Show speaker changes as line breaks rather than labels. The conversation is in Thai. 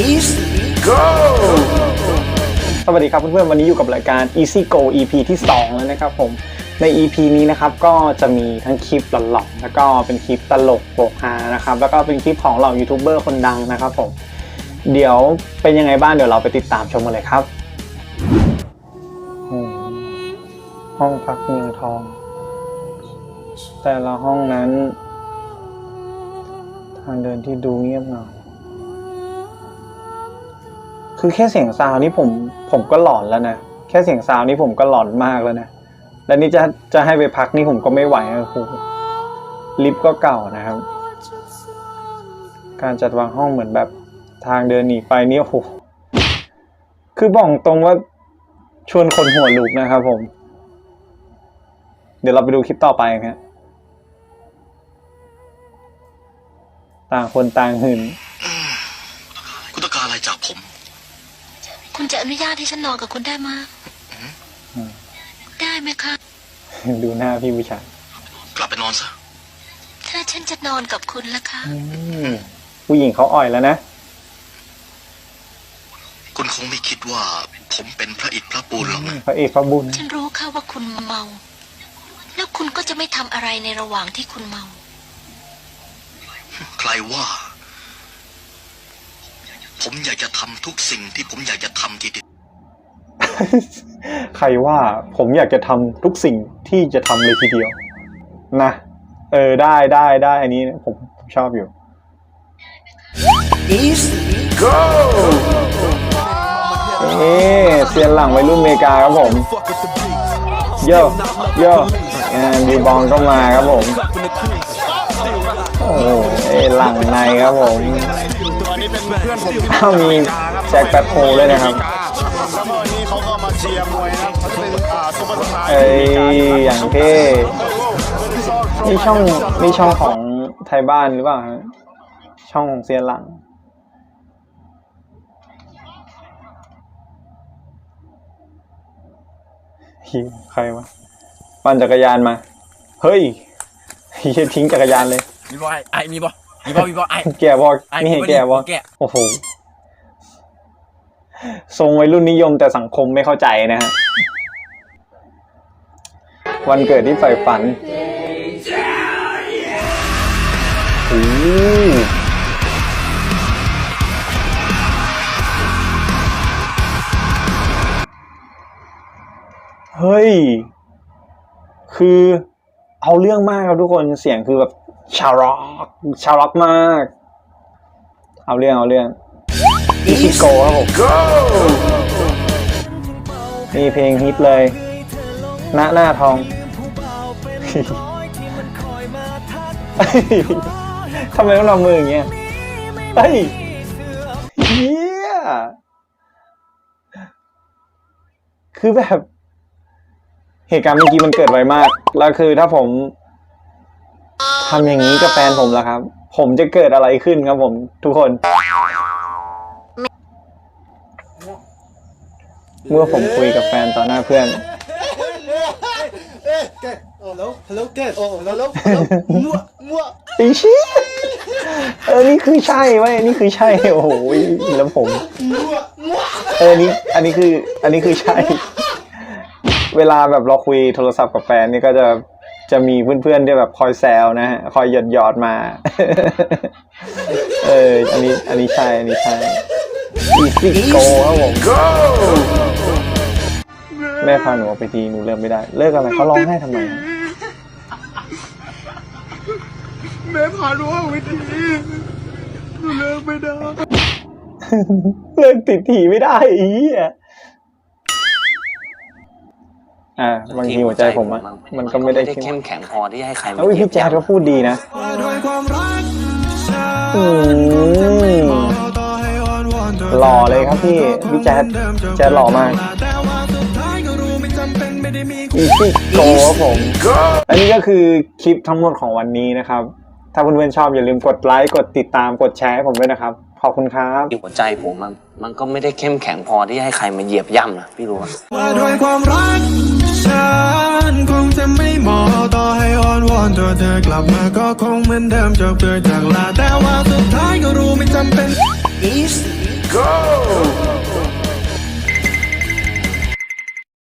East Go
สวัสดีครับเพื่อนๆ วันนี้อยู่กับรายการ Easy Go EP ที่ 2 แล้วนะครับผม ใน EP นี้นะครับ ก็จะมีทั้งคลิปหลอนๆแล้วก็เป็นคลิปตลกโปกฮานะครับ แล้วก็เป็นคลิปของเหล่ายูทูบเบอร์คนดังนะครับผม เดี๋ยวเป็นยังไงบ้างเดี๋ยวเราไปติดตามชมกันเลยครับอืมห้องพักเมืองทอง แต่ละห้องนั้น ทางเดินที่ดูเงียบเหงา คือแค่เสียงซาวนี่ผมผมก็หลอนแล้วนะแค่เสียงซาวนี่ผมก็หลอนมากแล้วนะแล้วนี่จะจะให้ไปพักนี่ผมก็ไม่ไหวนะครูลิฟต์ก็เก่านะครับ การจัดวางห้องเหมือนแบบทางเดินหนีไฟนี่โอ้โหคือบอกตรงว่าชวนคนหัวลุกนะครับผม เดี๋ยวเราไปดูคลิปต่อไปครับต่างคนต่างหืน
คุณต้องการอะไรจากผม
คุณจะอนุญาตให้ฉันนอนกับคุณได้ไหมย
อืม
ได้ไหมคะ
ดูหน้าพี่ผู้ชาย
กลับไปนอนซะ
ถ้าฉันจะนอนกับคุณล่ะคะ
อืมผู้หญิงเขาอ่อยแล้วนะ
คุณคงไม่คิดว่า ผมเป็นพระอิฐพระปูนหรอกนะ
พระเอกพระบุญ
ฉันรู้ค่ะว่าคุณเมา แล้วคุณก็จะไม่ทำอะไรในระหว่างที่คุณเมา
ใครว่า ผมอยากจะทำทุกสิ่งที่ผมอยากจะทำทีเดียว
ใครว่าผมอยากจะทำทุกสิ่งที่จะทำเลยทีเดียว นะ เออได้ได้ได้อันนี้ผมผมชอบอยู่
East Go
นี่เซียนหลังวัยรุ่นอเมริกาครับผมโย่โย่อ่าบิวบองก็มาครับผม โอ้โหเอ้ยหลังในครับผมอ้ามีแจ็คแป๊บโฮด้วยนะครับ
แล้ววันนี้เขาก็มาเชียร์มวยนะครับเป็นซุปเปอร์สตาร์
เอ้ยอย่างเท่นี่ช่องนี่ช่องของไทยบ้านหรือเปล่าฮะช่องของเซียนหลังใครวะปั่นจักรยานมา เฮ้ยเฮียทิ้งจักรยานเลย
มีบ่ไอ้ไอ้มีบ่มีบ่มีบ่ไอ้
แกบอก
ไอ้
นี่เห็น
บ่
แกบอก
แก
โอ้โหทรงวัยรุ่นนิยมแต่สังคมไม่เข้าใจนะฮะวันเกิดที่ใฝ่ฝันโอ้โหเฮ้ย คือเอาเรื่องมากครับทุกคน เสียงคือแบบ ชาวร็อกชาวร็อกมาก เอาเรื่องเอาเรื่องอิชิโกครับผม
Go
นี่เพลงฮิตเลยหน้าหน้าทอง ทำไมต้องทำมืออย่างเงี้ยเฮ้ยเฮียคือแบบ เหตุการณ์เมื่อกี้มันเกิดไวมาก แล้วคือถ้าผม ทำอย่างนี้กับแฟนผมล่ะครับ ผมจะเกิดอะไรขึ้นครับผม ทุกคน เมื่อผมคุยกับแฟนต่อหน้าเพื่อน
Hello Hello Dad โอ้ Hello Hello มั่วมั่ว
ไอ้เชี่ยเออ นี่คือใช่เว้ยนี่คือใช่ โอ้โหแล้วผม
มั่วมั่ว
เออ นี่ อันนี้คือ อันนี้คือใช่ เวลาแบบเราคุยโทรศัพท์กับแฟนนี่ก็จะ จะมีเพื่อนๆที่แบบคอยแซวนะฮะคอยหยอดหยอดๆมา เออ อันนี้ อันนี้ใช่ อันนี้ใช่ Easy Go ครับผม
Go
แม่พาหนูออกไปทีหนูเลิกไม่ได้ เลิกอะไรเขาร้องไห้ทำไม
แม่พาหนูออกไปทีหนูเลิกไม่ได้
เลิกติดถีไม่ได้อีอะ อ่าบางทีหัวใจผมอะมันก็ไม่ได้เข้
เข้
ม
มแข็งพอที่ให้ใครมา
เอ้ย
เหยีย
พี่
บ
แจ๊ดก็
ย่ำ
พูดดีนะ
ด้วยความรักฉัน
อืม
ต่อให้อ่อนวอนต่
หล่อเลยครับพี่พี่แจ๊ดแจ๊ดหล่อมาก
แต่ว่าสุดท้ายก็รู้ไม่จำเป็นไม่ได้มี
อีซี่โกครับผม
Go
และนี่ก็คือคลิปทั้งหมดของวันนี้นะครับ ถ้าเพื่อนๆชอบอย่าลืมกดไลค์กดติดตามกดแชร์ให้ผมด้วยนะครับขอบคุณครับ
ที่หัวใจผมมันมันก็ไม่ได้เข้มแข็งพอที่ให้ใครมาเหยียบย่ำนะพี่รู้ปะ
ว่าด้วยความรัก ฉันคงจะไม่เหมาะต่อให้อ่อนวอนตัวเธอกลับมาก็คงเหมือนเดิมจบด้วยจากลาแต่ว่าสุดท้ายก็รู้ไม่จำเป็น
East go